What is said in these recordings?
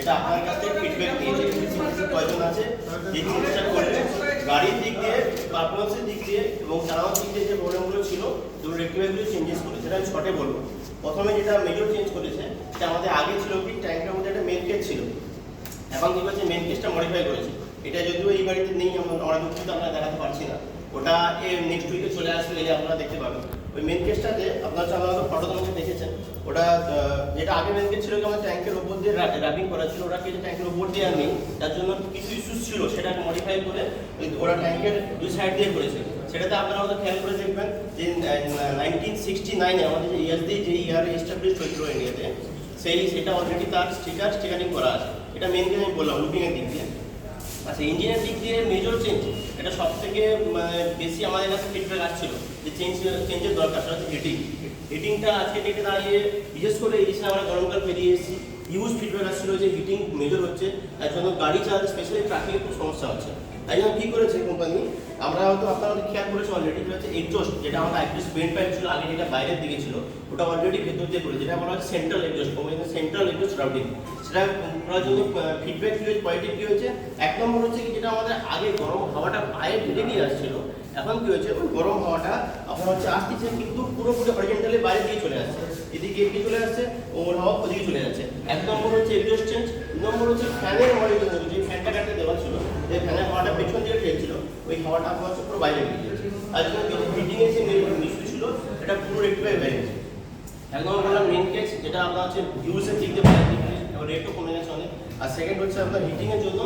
এটা এটা গাড়ির দিক দিয়ে পারফরমেন্সের দিক দিয়ে এবং চালানোর দিক ছিল সেগুলো রেক্টিফাই চেঞ্জেস করেছে সেটা আমি বলব প্রথমে যেটা মেজর চেঞ্জ করেছে সেটা আমাদের আগে ছিল কি ট্যাঙ্কের মধ্যে একটা মেন কেজ ছিল এখন কি করছে মেন কেসটা মডিফাই করেছে। এটা যদিও এই বাড়িতে নেই, আমরা আমরা দুঃখিত আমরা দেখাতে পারছি না। ওটা নেক্সট উইকে চলে আসবে এলে আপনারা দেখতে পাবেন। ওই মেন কেসটাতে আপনারা হচ্ছে আমরা ফটো তোমাকে দেখেছেন। ওটা যেটা আগে মেন কেস ছিল কি আমাদের ট্যাঙ্কের উপর দিয়ে র্যাপিং করা ছিল ওরা কিন্তু ট্যাঙ্কের উপর দিয়ে নেই তার জন্য কিছু ইস্যুস ছিল, সেটাকে মডিফাই করে ওই ওরা ট্যাঙ্কের দুই সাইড দিয়ে করেছে। সেটাতে আপনারা হয়তো খেয়াল করে দেখবেন যে নাইনটিন সিক্সটি নাইনে আমাদের যে ইয়ারদি যে ইয়ার এস্টাবলিশ হয়েছিল ইন্ডিয়াতে সেই, সেটা অলরেডি তার স্টিকার স্টিকারিং করা আছে। এটা মেন কেস আমি বললাম লুকিংয়ের দিক দিয়ে। আচ্ছা ইঞ্জিনের দিক দিয়ে মেজর চেঞ্জ এটা সব থেকে বেশি আমাদের কাছে ফিডব্যাক আসছিল, যে চেঞ্জ চেঞ্জের দরকার, সেটা হচ্ছে হিটিং হিটিংটা আজকে ডেটে দাঁড়িয়ে, বিশেষ করে এই আমরা গরমকাল পেরিয়ে এসেছি ইউজ ফিডব্যাক আসছিল যে হিটিং মেজর হচ্ছে, তার জন্য গাড়ি চালাতে স্পেশালি ট্রাফিকে খুব সমস্যা হচ্ছে। তাই জন্য কী করেছে কোম্পানি আমরা হয়তো আপনারা খেয়াল করেছেন অলরেডি হচ্ছে এক্সস্ট যেটা আমাদের আইপিএস বেন্ট পাইপ ছিল, আগে যেটা বাইরের দিকে ছিল, ওটা অলরেডি ভেতর দিয়ে করেছে যেটা বলা হচ্ছে central exhaust company central exhaust routing সেটা করার জন্য ফিডব্যাক কী হয়েছে পজিটিভ কী হয়েছে? এক নম্বর হচ্ছে কি, যেটা আমাদের আগে গরম হাওয়াটা পায়ে ঢেলে দিয়ে আসছিল, এখন কি হয়েছে, ওই গরম হাওয়াটা আপনার হচ্ছে আসতেছে, কিন্তু পুরোপুরি হরিজেন্টালি বাইরে দিয়ে চলে আসছে। এদিকে এদিকে চলে আসছে ওর হাওয়া ওদিকে চলে যাচ্ছে। এক নম্বর হচ্ছে এক্সস্ট চেঞ্জ নম্বর হচ্ছে ফ্যানের মডেল যে ফ্যানটা কাটতে দেওয়া ছিল ফ্যানের হাওয়াটা পেছন দিকে ঠেলছিল, ওই হাওয়াটা আপনার পুরো বাইরে বেরিয়ে যাচ্ছে আর জন্য কিছু হিটিং যে ইস্যু ছিল এটা পুরো রেক্টিফাই হয়ে গেছে। একদম বললাম মেন কেস যেটা আপনার হচ্ছে ইউজের দিক দিয়ে বাইরে দিকে এবং রেটও কমে গেছে অনেক। আর সেকেন্ড হচ্ছে আপনার হিটিং এর জন্য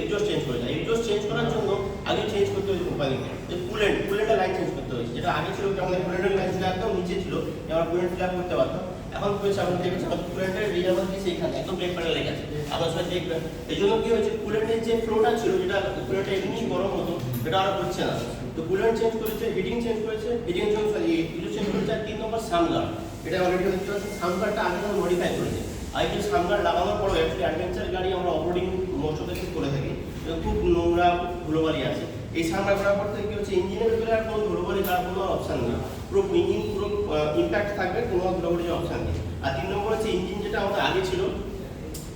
এক্সস্ট চেঞ্জ করে যায় এক্সস্ট চেঞ্জ করার জন্য আগে চেঞ্জ করতে হয়েছে কোম্পানিকে যে কুলেন্ট কুলেন্টের লাইন চেঞ্জ করতে হয়েছে। যেটা আগে ছিল আমাদের কুলেন্টের লাইন ছিল, একদম নিচে ছিল আমরা কুলেন্ট ফিল করতে পারতাম। এখন হয়েছে আমরা দেখেছি আমাদের কুলেন্টের রিজ আমাদের দিয়েছে এখানে একদম ব্রেক প্যানেল লেগে আছে। আপনার দেখবেন এই জন্য কি হয়েছে কুলেন্টের যে ফ্লোটা ছিল, যেটা কুলেন্টটা এমনি গরম হতো সেটা আর হচ্ছে না। তো কুলেন্ট চেঞ্জ করেছে হিটিং চেঞ্জ করেছে heating change sorry heating change করেছে আর তিন নম্বর সামগার্ড এটা অলরেডি দেখতে পাচ্ছি সামগার্ডটা আগে আমরা মডিফাই করেছে। আর এই যে সামগার্ড লাগানোর পরও অ্যাকচুয়ালি অ্যাডভেঞ্চার গাড়ি আমরা অফরোডিং মোস্ট অফ করে থাকি। খুব নোংরা, ধুলোবালি আছে। এই সামগার্ড করার পর থেকে কি হচ্ছে, ইঞ্জিনের ভিতরে আর কোনো ধুলোবালি করার কোনো অপশান নেই পুরো ইঞ্জিন পুরো ইম্প্যাক্ট থাকবে, কোনো ধুলোবালির অপশান নেই আর তিন নম্বর হচ্ছে আমাদের আগে ছিল।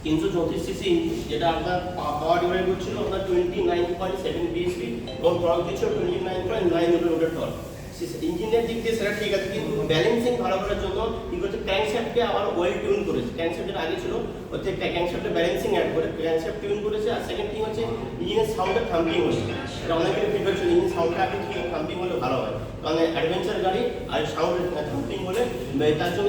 তিনশো চৌত্রিশ সিসি, যেটা আপনার পাওয়ার ডিভাইড করছিল আপনার twenty nine point seven BHP এবং টর্ক দিচ্ছিল টোয়েন্টি নাইন পয়েন্ট নাইন রোডের টর্ক ইঞ্জিনের দিক দিয়ে সেটা ঠিক আছে, কিন্তু ব্যালেন্সিং করার জন্য কি করছে ক্র্যাঙ্কশ্যাফটকে আবার ওয়েল টিউন করেছে। ক্র্যাঙ্কশ্যাফট আগে ছিল হচ্ছে ক্র্যাঙ্কশ্যাফটে ব্যালেন্সিং অ্যাড করে। ক্র্যাঙ্কশ্যাফট টিউন করেছে আর সেকেন্ড থিং হচ্ছে ইঞ্জিনের সাউন্ডের থাম্পিং হচ্ছে। এটা অনেকের ফিডব্যাক ছিল ইঞ্জিন সাউন্ডটা আগে ঠিক থাম্পিং হলে ভালো হয়। কারণ অ্যাডভেঞ্চার গাড়ি আর সাউন্ড থাম্পিং হলে তার জন্য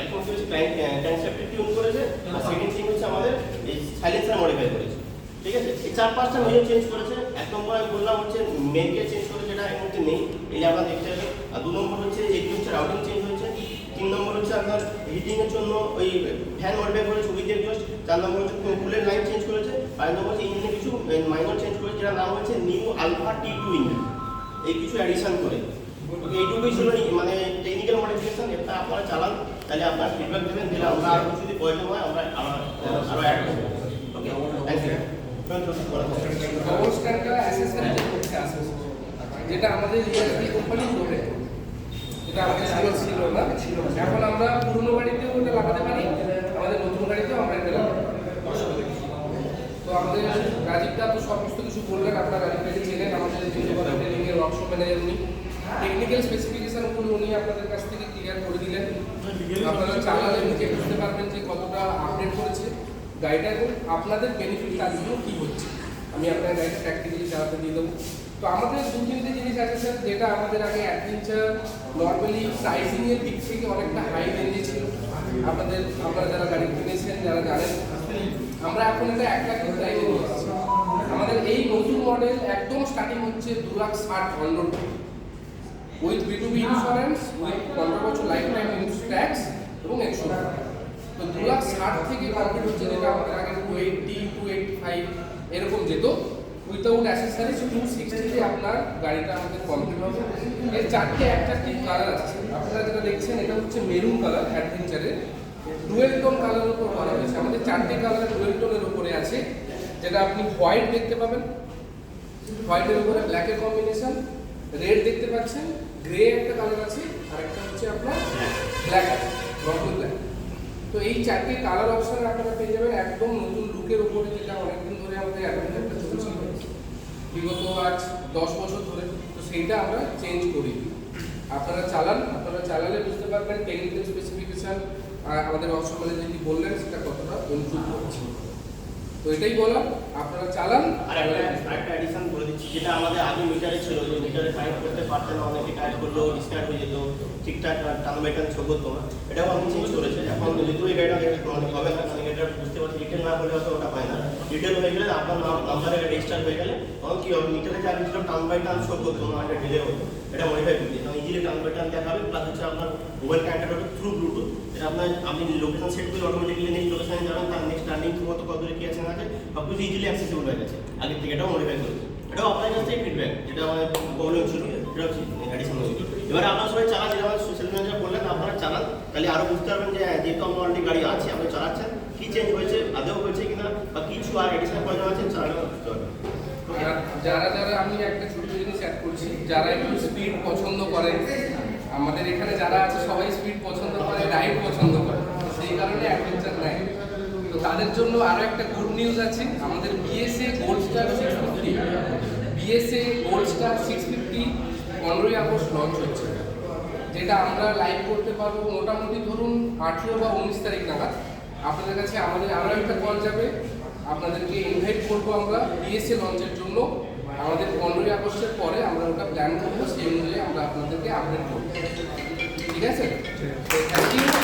এখন কি হচ্ছে টিউন করেছে। আর সেকেন্ড থিং হচ্ছে আমাদের এই সাইলেন্সার মডিফাই করেছে। ঠিক আছে? চার পাঁচটা মেনু চেঞ্জ করেছে। এক নম্বর আমি বললাম হচ্ছে মেনকে চেঞ্জ করেছে। মধ্যে নেই এই যে আপনারা দেখতে পাবেন আর দু নম্বর হচ্ছে এই হচ্ছে রাউটিং চেঞ্জ হয়েছে তিন নম্বর হচ্ছে আপনার হিটিং এর জন্য ওই ফ্যান মডিফাই করেছে উইথ এক্সস্ট চার নম্বর হচ্ছে কুলের লাইন চেঞ্জ করেছে পাঁচ নম্বর হচ্ছে ইঞ্জিনে কিছু মাইনর চেঞ্জ করেছে যেটা নাম হচ্ছে new alpha T two engine এই কিছু অ্যাডিশন করে। ওকে এইটুকুই ছিল মানে টেকনিক্যাল মডিফিকেশন এটা আপনারা চালান তাহলে আপনার ফিডব্যাক দেবেন দিলে আমরা আরও কিছু যদি প্রয়োজন হয় আমরা আরও আরও অ্যাড করব। ওকে থ্যাংক ইউ যেটা আমাদের ইউএসডি কোম্পানি করে যেটা আমাদের ছিল ছিল না। ছিল এখন আমরা পুরনো গাড়িতেও ওটা লাগাতে পারি, আমাদের নতুন গাড়িতেও আমরা এটা লাগাতে তো আমাদের রাজীবদা তো সমস্ত কিছু বললেন, আপনার রাজীবদাকে চেনেন আমাদের ট্রেনিং এর ওয়ার্কশপ ম্যানেজার উনি। টেকনিক্যাল স্পেসিফিকেশনগুলো উনি আপনাদের কাছ থেকে ক্লিয়ার করে দিলেন। আপনারা চালালে নিজে বুঝতে পারবেন যে কতটা আপডেট করেছে। গাড়িটা এবং আপনাদের বেনিফিট তার জন্য কী হচ্ছে। আমি আপনার গাড়িটা প্র্যাকটিক্যালি চালাতে দিয়ে দেবো। তো আমাদের দু তিনটে জিনিস আছে স্যার যেটা আমাদের আগে অ্যাডভেঞ্চার নর্মালি প্রাইসিং এর দিক থেকে অনেকটা হাই রেঞ্জে ছিল। আপনাদের, আমরা যারা গাড়ি কিনেছেন, যারা জানেন, আমরা এখন এটা এক লাখের প্রাইসে নিয়ে এসেছি। আমাদের এই নতুন মডেল একদম স্টার্টিং হচ্ছে দু লাখ ষাট under with B to B insurance with পনেরো বছর লাইফ টাইম ট্যাক্স এবং ইন্স্যুরেন্স তো দু লাখ ষাট থেকে কমপ্লিট হচ্ছে যেটা আমাদের আগে two eighty two eighty five এরকম যেত। উইথাউট অ্যাসেসারিজ টু সিক্সটিতে আপনার গাড়িটা আমাদের কমপ্লিট হবে। এর চারটে একটা চারটি কালার আছে। আপনারা যেটা দেখছেন, এটা হচ্ছে মেরুন কালার অ্যাডভেঞ্চারের ডুয়েল টোন কালারের উপর করা হয়েছে। আমাদের চারটে কালার ডুয়েল টোনের উপরে আছে, যেটা আপনি হোয়াইট দেখতে পাবেন। হোয়াইটের উপরে ব্ল্যাকের কম্বিনেশন রেড দেখতে পাচ্ছেন গ্রে একটা কালার আছে, আর একটা হচ্ছে আপনার ব্ল্যাক আছে রকম ব্ল্যাক তো এই চারটে কালার অপশন আপনারা পেয়ে যাবেন একদম নতুন লুকের উপরে, যেটা অনেকদিন ধরে আমাদের অ্যাডভার্টাইজটা চলছিল। বিগত আজ দশ বছর ধরে। তো সেইটা আমরা চেঞ্জ করি। আপনারা চালান, আপনারা চালালে বুঝতে পারবেন টেকনিক্যাল স্পেসিফিকেশন আমাদের অসমালে যেটি বললেন, সেটা কতটা ইমপ্রুভ করছে তো এটাই বলা আপনারা চালান, আর একটা আরেকটা এডিশন বলে দিচ্ছি যেটা আমাদের আগে মিটারে ছিল, যে মিটারে কানেক্ট করতে পারতেন না, অনেকে কানেক্ট করলেও ডিসকানেক্ট হয়ে যেত, ঠিকঠাক টানো মেটান শো করতো না। এটাও আমি চেঞ্জ করেছে, এখন যেহেতু এই গাড়িটা অনেক হবে না, কারণ এটা বুঝতে পারছি ডিটেল না করলে হয়তো ওটা পায় না। ডিটেল হয়ে গেলে আপনার নাম্বারে রেজিস্টার হয়ে গেলে, তখন কি হবে? মিটারে যা ছিল টান বাই টান শো করতো না এটা ডিলে হতো। এটা মডিফাই করে দিতাম ইজিলি টান বাই টান দেখাবে প্লাস হচ্ছে আপনার মোবাইল কানেক্টেড হবে থ্রু ব্লুটুথ এটা আপনার, আপনি লোকেশন সেট করে অটোমেটিক্যালি নেক্সট লোকেশনে যাবেন, তার নেক্সট টার্নিং কত কত কি আছে না আছে সব কিছু ইজিলি অ্যাক্সেসিবল হয়ে গেছে। আগের থেকে এটাও মডিফাই করেছে। থেকে ফিডব্যাক যেটা আমাদের এটা হচ্ছে এবার সবাই চালান যেটা আমার সোশ্যাল মিডিয়া বললেন আপনারা চালান তাহলে বুঝতে পারবেন যে হ্যাঁ, যেহেতু আমার অলরেডি গাড়ি আছে আপনি চালাচ্ছেন চেঞ্জ হয়েছে হয়েছে কিনা বা কিছু আর এডিশনাল প্রয়োজন আছে চালানো বুঝতে যারা যারা আমি একটা ছোট জিনিস অ্যাড করছি যারা একটু স্পিড পছন্দ করে আমাদের এখানে যারা আছে সবাই স্পিড পছন্দ করে রাইড পছন্দ করে তো সেই কারণে অ্যাডভেঞ্চার নাই তো তাদের জন্য আরও একটা গুড নিউজ আছে। আমাদের BSA Gold Star six fifty BSA Gold Star six fifty পনেরোই আগস্ট লঞ্চ হচ্ছে। যেটা আমরা লাইভ করতে পারব মোটামুটি ধরুন আঠেরো বা উনিশ তারিখ নাগাদ। আপনাদের কাছে আমাদের আরও একটা কল যাবে। আপনাদেরকে ইনভাইট করব আমরা বিএসএ লঞ্চের জন্য। আমাদের পনেরোই আগস্টের পরে আমরা ওটা প্ল্যান করব সেই অনুযায়ী আমরা আপনাদেরকে আপডেট করব। ঠিক আছে? Thank you